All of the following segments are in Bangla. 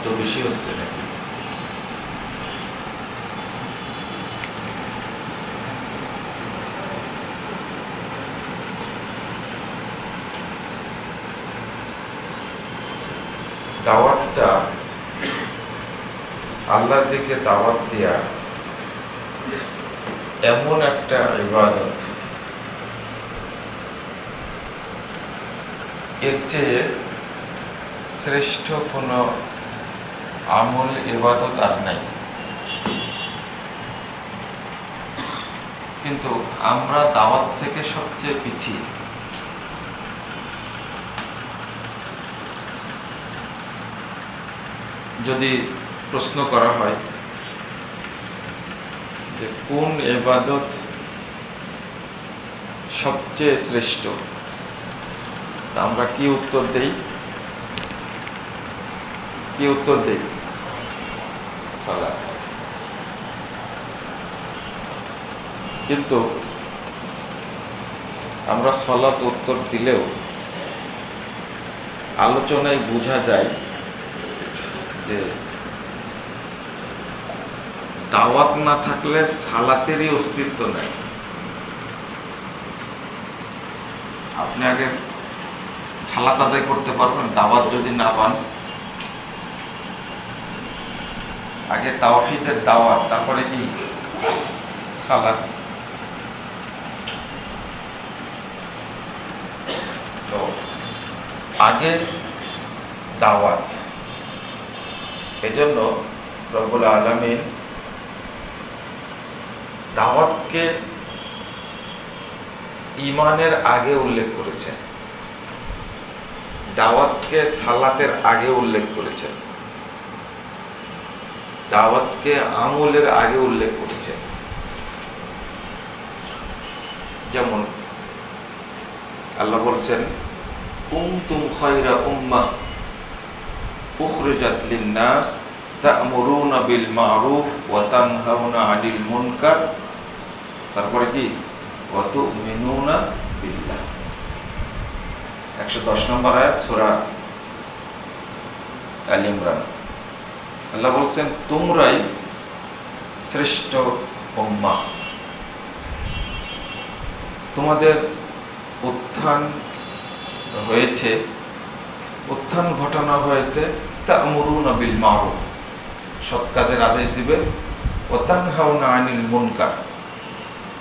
শব্দ বেশি হচ্ছে নাকি? দাওয়াতটা আল্লাহর দিকে দাওয়াত দেয়া এমন একটা ইবাদত। এর চেয়ে শ্রেষ্ঠ কোনো আমল ইবাদত আর নাই। কিন্তু আমরা দাওয়াত থেকে সবচেয়ে পিছিয়ে। যদি প্রশ্ন করা হয় যে কোন এবাদত সবচেয়ে শ্রেষ্ঠ, তা আমরা কি উত্তর দেই? কি উত্তর দেই? সালাত কিন্তু আমরা সলাত উত্তর দিলেও আলোচনায় বোঝা যায় যে দাওয়াত না থাকলে সালাতেরই অস্তিত্ব নেই। আপনি আগে সালাত আদায় করতে পারবেন, দাওয়াত যদি না পান আগে তাওহিদের দাওয়াত, তারপরে কি? সালাত। তো আগে দাওয়াত। এজন্য রব্বুল আলমিন দাওয়াতকে ইমানের আগে উল্লেখ করেছেন। দাওয়াতকে সালাতের আগে উল্লেখ করেছেন। দাওয়াতকে আমলের আগে উল্লেখ করেছেন যেমন, আল্লাহ বলছেন কুমতুম খয়রা উখরিজাত লিন-নাস বিল মা'রুফ 'আনিল মুনকার। তারপরে কি? ওয়া তু'মিনুনা বিল্লাহ। 110 নম্বর আয়াত, সূরা আল আল্লাহ বলছেন, তোমরাই শ্রেষ্ঠ উম্মাহ তোমাদের উত্থান হয়েছে, উত্থান ঘটানো হয়েছে, তা'মুরুনা বিল মারুফ। সৎ কাজের আদেশ দিবে, ও তানহাউনা আনিল মুনকার।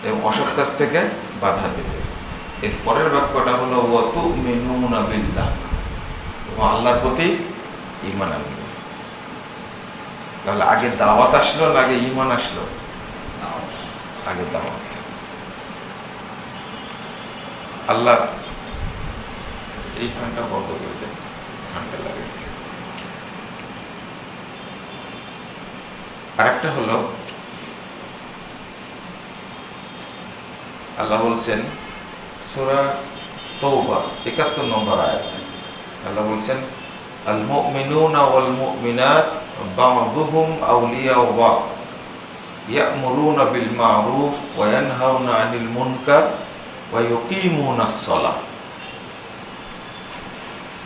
এবং অসৎ কাজ থেকে বাধা দেবে। এর পরের বাক্যটা হলো, ওয়া তু'মিনুনা বিল্লাহ। এবং আল্লাহর প্রতি ইমান আনবে। তাহলে আগে দাওয়াত আসলো না আগে ইমান আসলো? আগে দাওয়াত। আল্লাহ এই ফ্যানটা বন্ধ করে দেয় ঠান্ডা লাগে। আরেকটা হলো, আল্লাহ বলছেন, সূরা তওবা 71 নম্বর আয়াত। আল্লাহ বলছেন আল মুমিনুনা ওয়াল মুমিনাত বিল মা'রুফ ওয়া ইয়ানহাউনা 'আনিল মুনকার ওয়া ইউকিমুনাস সালাহ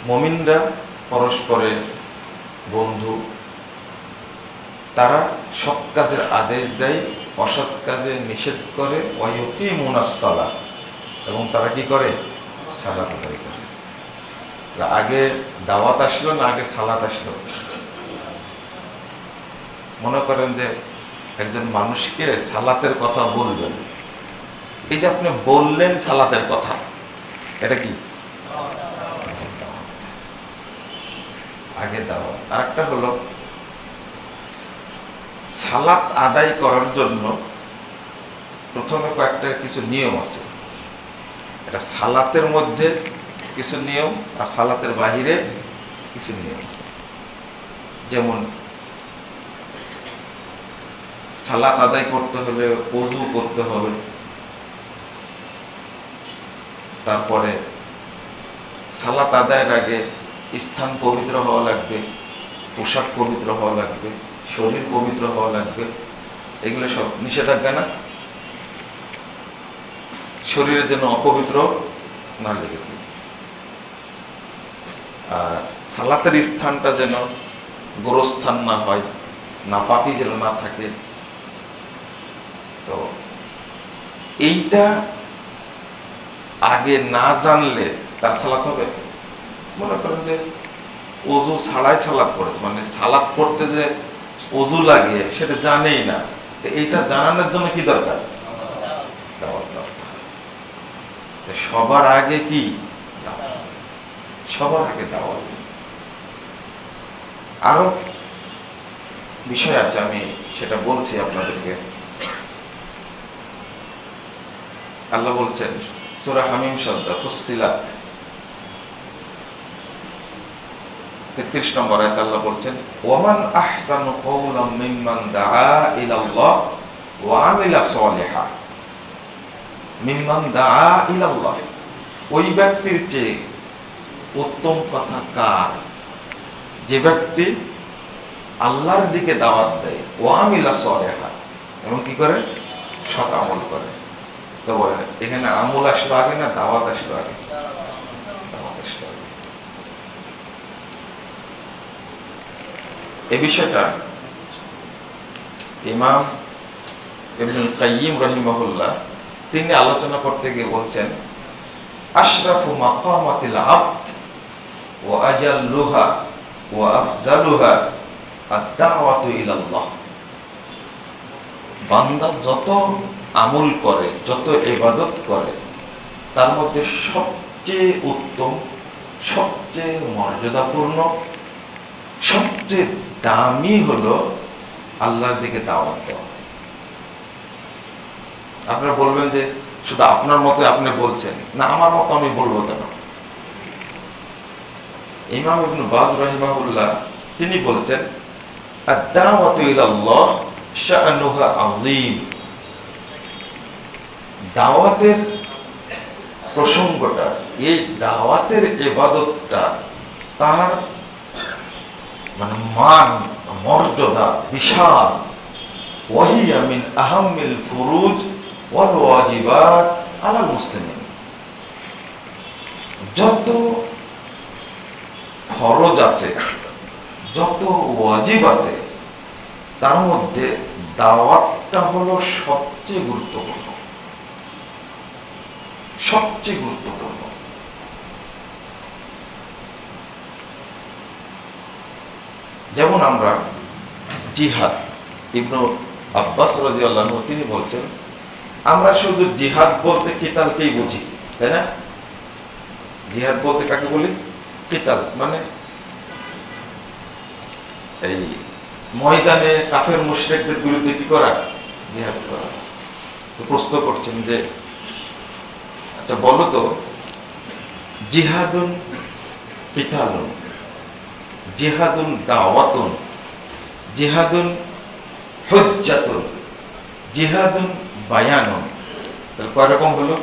মুমিনরা পরস্পরের বন্ধু। তারা সৎ কাজের আদেশ দেয়, অসৎ কাজে নিষেধ করে ওয়ুকি মুনাসলা এবং তারা কি করে? সালাত আদায় করে। আগে দাওয়াত আসলো না আগে সালাত আসলো? মনে করেন যে একজন মানুষকে সালাতের কথা বলবেন। এই যে আপনি বললেন সালাতের কথা, এটা কি? আগে দাওয়াত আর একটা হলো, সালাত আদায় করার জন্য প্রথমে কয়েকটা কিছু নিয়ম আছে। এটা সালাতের মধ্যে কিছু নিয়ম আর সালাতের বাহিরে কিছু নিয়ম। যেমন সালাত আদায় করতে হলে অজু করতে হবে। তারপরে সালাত আদায়ের আগে স্থান পবিত্র হওয়া লাগবে, পোশাক পবিত্র হওয়া লাগবে, শরীর পবিত্র হওয়া লাগবে। এগুলো সব নিষেধাজ্ঞা না? শরীরে যেন অপবিত্র না লেগে থাকে। আর সালাতের স্থানটা যেন গোরস্থান না হয় না পাপি যেন না থাকে তো এইটা আগে না জানলে তার সালাত হবে? মনে করেন যে অজু ছাড়াই সালাদ পড়েছে মানে সালাদ পড়তে যে অজু লাগে সেটা জানেই না। এইটা জানানোর জন্য কি দরকার? সবার আগে কি? সবার আগে দাওয়াত। আরও বিষয় আছে, আমি সেটা বলছি আপনাদেরকে। আল্লাহ বলছেন, সূরা হামিম সাজদা ফুসসিলাত। 33 নম্বর আয়াত আল্লাহ বলছেন মিম্মান দাআ ইলাল্লাহ ওয়া আমিলা মিম্মান দাআ ইলাল্লাহ। ওই ব্যক্তির চেয়ে উত্তম কথা কার? যে ব্যক্তি আল্লাহর দিকে দাওয়াত দেয় ও আমিলা সলেহা, এবং কি করে? সৎ আমল করে। তো এখানে আমল আগে না দাওয়াত আগে? এই বিষয়টা ইমাম তিনি আলোচনা করতে গিয়ে বলছেন, আশরাফু মাকামাতিল আবদ ওয়া আজাল্লুহা ওয়া আফজালুহা আদ-দাওয়াতু ইলাল্লাহ। বান্দা যত আমল করে, যত ইবাদত করে, তার মধ্যে সবচেয়ে উত্তম, সবচেয়ে মর্যাদাপূর্ণ, সবচেয়ে দামি হলো আল্লাহর দিকে দাওয়াত দেওয়া। আপনারা বলবেন যে, শুধু আপনার মতো আপনি বলছেন? না, আমার মতো আমি বলব কেন? ইমাম বাজ রাহিমাহুল্লাহ তিনি বলছেন, আদ-দাওয়াতু ইলাল্লাহ দাওয়াতের প্রসঙ্গটা, এই দাওয়াতের ইবাদতটা, তার মানে মান, মর্যাদা, বিশাল। আহাম্মিল ফুরুজ আলাল মুসলিমিন। যত ফরজ আছে, যত ওয়াজিব আছে তার মধ্যে দাওয়াতটা হলো সবচেয়ে গুরুত্বপূর্ণ। সবচেয়ে গুরুত্বপূর্ণ। যেমন আমরা জিহাদ, ইবনু আব্বাস রাজিয়াল্লাহ তিনি বলছেন, আমরা শুধু জিহাদ বলতে কেতালকেই বুঝি, তাই না? জিহাদ বলতে কাকে বলি? কেতাল মানে এই ময়দানে কাফের মুশরিকদের বিরুদ্ধে কি করা? জিহাদ করা। প্রশ্ন করছেন যে আচ্ছা বলো তো, জিহাদুন পিতালুন জিহাদুন দাওয়াতুন, জিহাদুন হুজ্জাতুন, জিহাদুন বায়ানুন। তাহলে কয় রকম হলো?